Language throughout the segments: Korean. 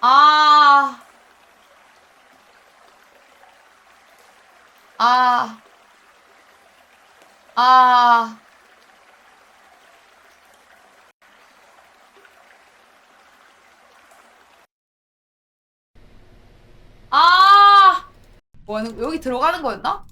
아. 아. 아. 아. 뭐 여기 들어가는 거였나?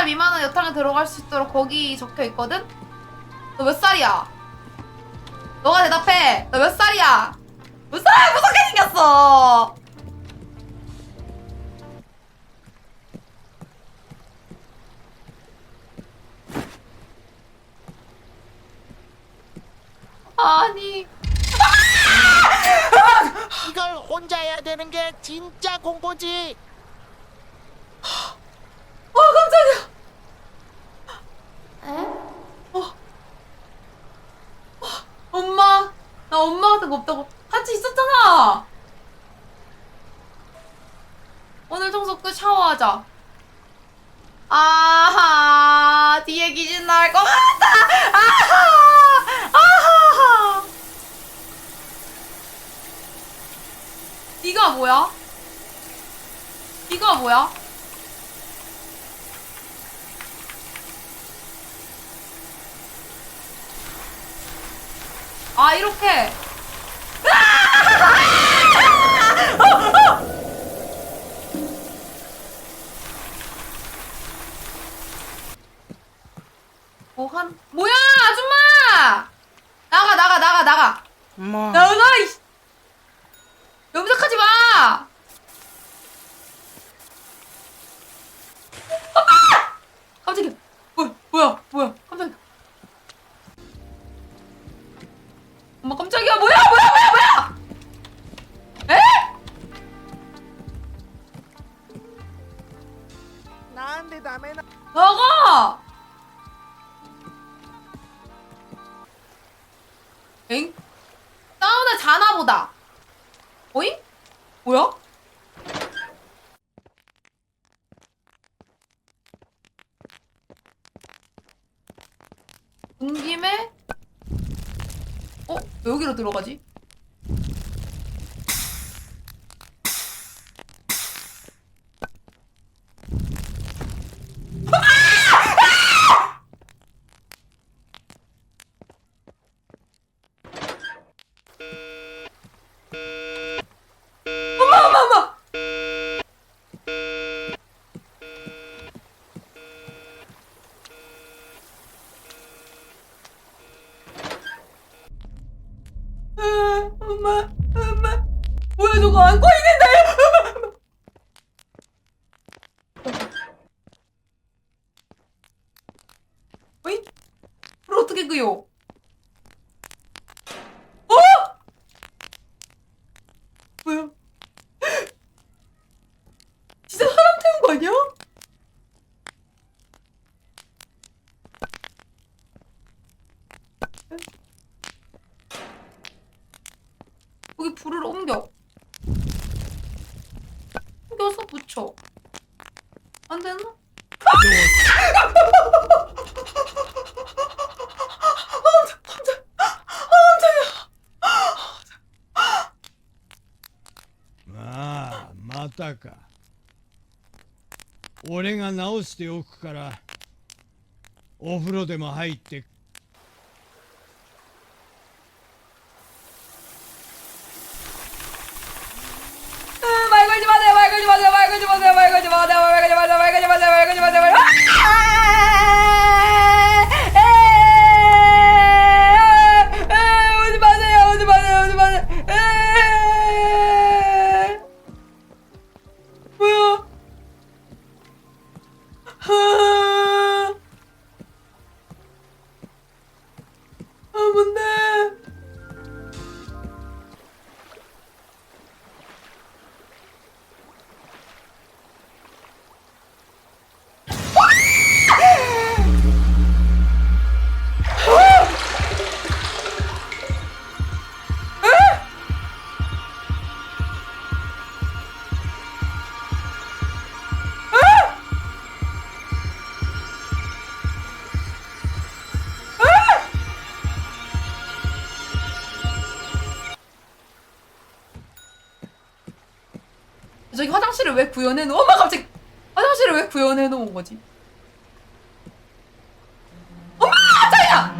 살 미만은 여탕에 들어갈 수 있도록 거기 적혀 있거든? 너 몇 살이야? 너가 대답해! 너 몇 살이야? 몇 살? 무섭게 생겼어! 아니 이걸 혼자 해야 되는 게 진짜 공포지. 와 깜짝이야 어? 엄마 나 엄마 같은 거 없다고 같이 있었잖아 오늘 청소 끝 샤워하자 아하 뒤에 귀신 나올 것 같다 아하 아하 네가 뭐야? 네가 뭐야? 아 이렇게. 뭐한 뭐야 아줌마! 나가 나가 나가 나가. 뭐 나가 이 염색하지 마 엄마 깜짝이야 뭐야 뭐야 깜짝이야 엄마 깜짝이야 뭐야 뭐야 뭐야 뭐야 에? 나한테 다음에 나. 나가 엥? 사우나 자나 보다 어잉? 뭐야? 온 김에 어? 왜 여기로 들어가지? 엄마 엄마 엄마 아, 엄마 엄마 뭐야 저거 안고 있는데 어이? 끄요? 어? 뭐야? 진짜 사람 태운 거 아니야? 여기 불을 옮겨. 옮겨서 붙여. したか。俺が直しておくからお風呂でも入って。前 왜 구현해놓? 엄마 갑자기 화장실을 왜 구현해놓은 거지? 엄마 자야!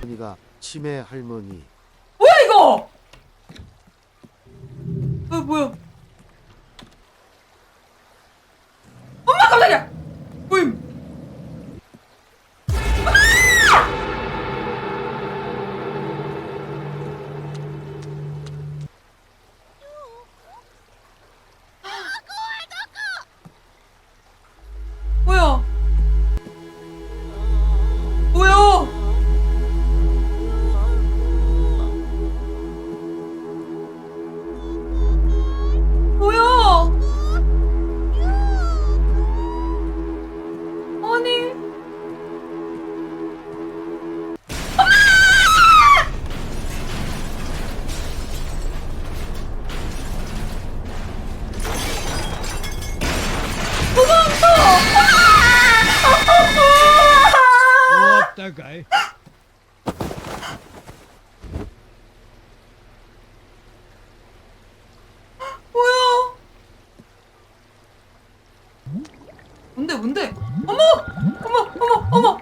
할머니가 치매 할머니 guy. 뭐야? 뭔데 뭔데? 어머! 어머! 어머! 어머!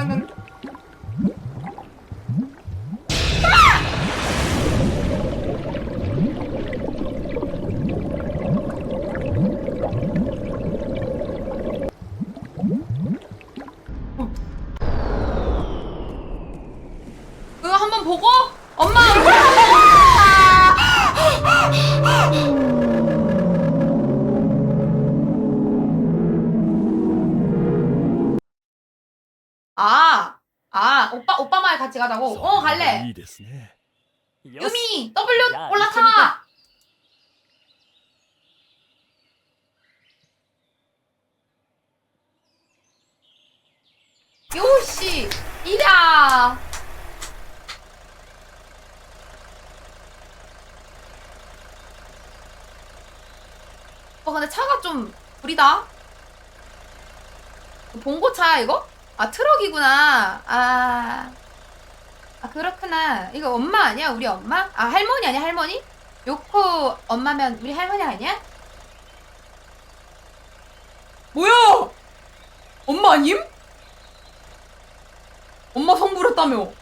한번 보고 엄마 아, 아, 오빠 오빠 말 같이 가자고. 어, 갈래. 유미 W 올라타. 어 근데 차가 좀 부리다. 봉고차 이거? 아 트럭이구나. 아. 아 그렇구나. 이거 엄마 아니야? 우리 엄마? 아 할머니 아니야? 할머니? 요코 엄마면 우리 할머니 아니야? 뭐야? 엄마 아님? 엄마 성불했다며.